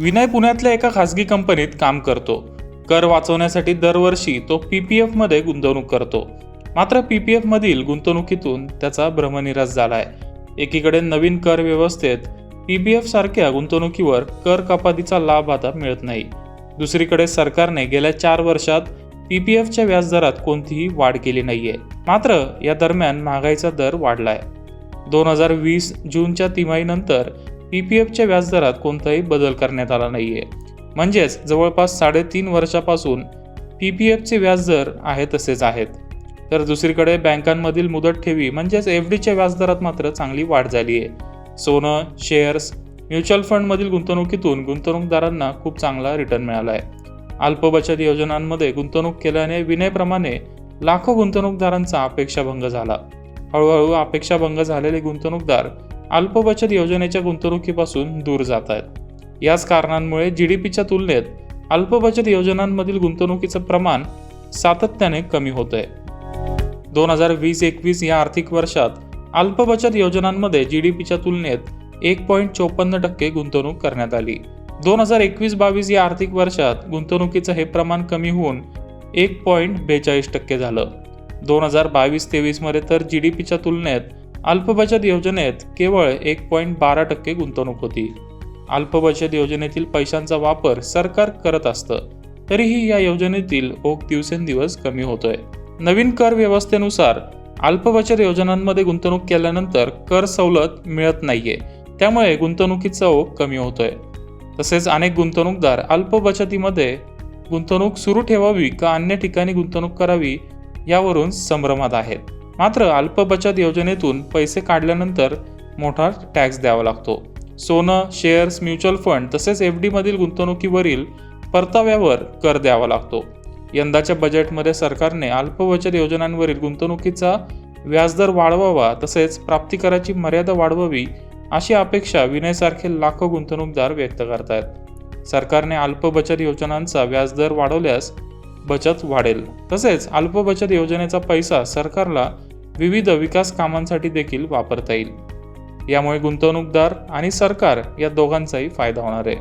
विनय पुण्यातल्या एका खासगी कंपनीत काम करतो. कर वाचवण्यासाठी दरवर्षी तो पी पी एफमध्ये गुंतवणूक करतो. मात्र पी पी एफमधील गुंतवणुकीतून त्याचा भ्रमनिरास झालाय. एकीकडे नवीन कर व्यवस्थेत पी पी एफ सारख्या गुंतवणुकीवर कर कपातीचा लाभ आता मिळत नाही. दुसरीकडे सरकारने गेल्या चार वर्षात पी पी एफच्या व्याजदरात कोणतीही वाढ केली नाहीये. मात्र या दरम्यान महागाईचा दर वाढलाय. दोन हजार वीस जूनच्या तिमाहीनंतर पी पी एफच्या व्याजदरात कोणताही बदल करण्यात आला नाहीये. म्हणजेच जवळपास साडेतीन वर्षापासून पी पी एफचे व्याजदर आहे तसेच आहेत. तर दुसरीकडे बँकांमधील मुदत ठेवी म्हणजेच एफ डीच्या व्याजदरात मात्र चांगली वाढ झाली आहे सोनं शेअर्स म्युच्युअल फंडमधील गुंतवणुकीतून गुंतवणूकदारांना खूप चांगला रिटर्न मिळाला आहे अल्प बचत योजनांमध्ये गुंतवणूक केल्याने विनयप्रमाणे लाखो गुंतवणूकदारांचा अपेक्षाभंग झाला. हळूहळू अपेक्षाभंग झालेले गुंतवणूकदार अल्प बचत योजनेच्या गुंतवणुकीपासून दूर जात आहेत. याच कारणांमुळे जी डी पीच्या तुलनेत अल्प बचत योजनांमधील गुंतवणुकीचं प्रमाण सातत्याने कमी होत आहे दोन हजार वीस एकवीस या आर्थिक वर्षात अल्प बचत योजनांमध्ये जी डी पीच्या तुलनेत एक पॉईंट चोपन्न टक्के गुंतवणूक करण्यात आली. दोन हजार एकवीस बावीस या आर्थिक वर्षात गुंतवणुकीचं हे प्रमाण कमी होऊन एक पॉईंट बेचाळीस टक्के झालं. दोन हजार बावीस तेवीसमध्ये तर जी डी पीच्या तुलनेत अल्प बचत योजनेत केवळ एक पॉईंट बारा टक्के गुंतवणूक होती. अल्प बचत योजनेतील पैशांचा वापर सरकार करत असतं. तरीही या योजनेतील ओघ दिवसेंदिवस कमी होतोय. नवीन कर व्यवस्थेनुसार अल्प बचत योजनांमध्ये गुंतवणूक केल्यानंतर कर सवलत मिळत नाहीये. त्यामुळे गुंतवणुकीचा ओघ कमी होतोय. तसेच अनेक गुंतवणूकदार अल्प बचतीमध्ये गुंतवणूक सुरू ठेवावी का अन्य ठिकाणी गुंतवणूक करावी यावरून संभ्रमात आहेत. मात्र अल्प बचत योजनेतून पैसे काढल्यानंतर मोठा टॅक्स द्यावा लागतो. सोनं शेअर्स म्युच्युअल फंड तसेच एफ डीमधील गुंतवणुकीवरील परताव्यावर कर द्यावा लागतो. यंदाच्या बजेटमध्ये सरकारने अल्प बचत योजनांवरील गुंतवणुकीचा व्याजदर वाढवावा तसेच प्राप्तिकराची मर्यादा वाढवावी अशी अपेक्षा विनयसारखे लाखो गुंतवणूकदार व्यक्त करतायत. सरकारने अल्प बचत योजनांचा व्याजदर वाढवल्यास बचत वाढेल. तसेच अल्प बचत योजनेचा पैसा सरकारला विविध विकास कामांसाठी देखील वापरता येईल. यामुळे गुंतवणूकदार आणि सरकार या दोघांचाही फायदा होणार आहे.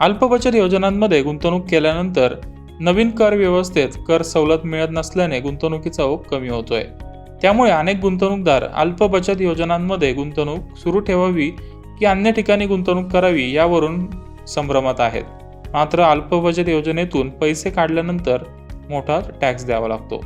अल्प बचत योजनांमध्ये गुंतवणूक केल्यानंतर नवीन कर व्यवस्थेत कर सवलत मिळत नसल्याने गुंतवणुकीचा ओघ कमी होतोय. त्यामुळे अनेक गुंतवणूकदार अल्प बचत योजनांमध्ये गुंतवणूक सुरू ठेवावी की अन्य ठिकाणी गुंतवणूक करावी यावरून संभ्रमात आहेत. मात्र अल्प बचत योजनेतून पैसे काढल्यानंतर मोठा टॅक्स द्यावा लागतो.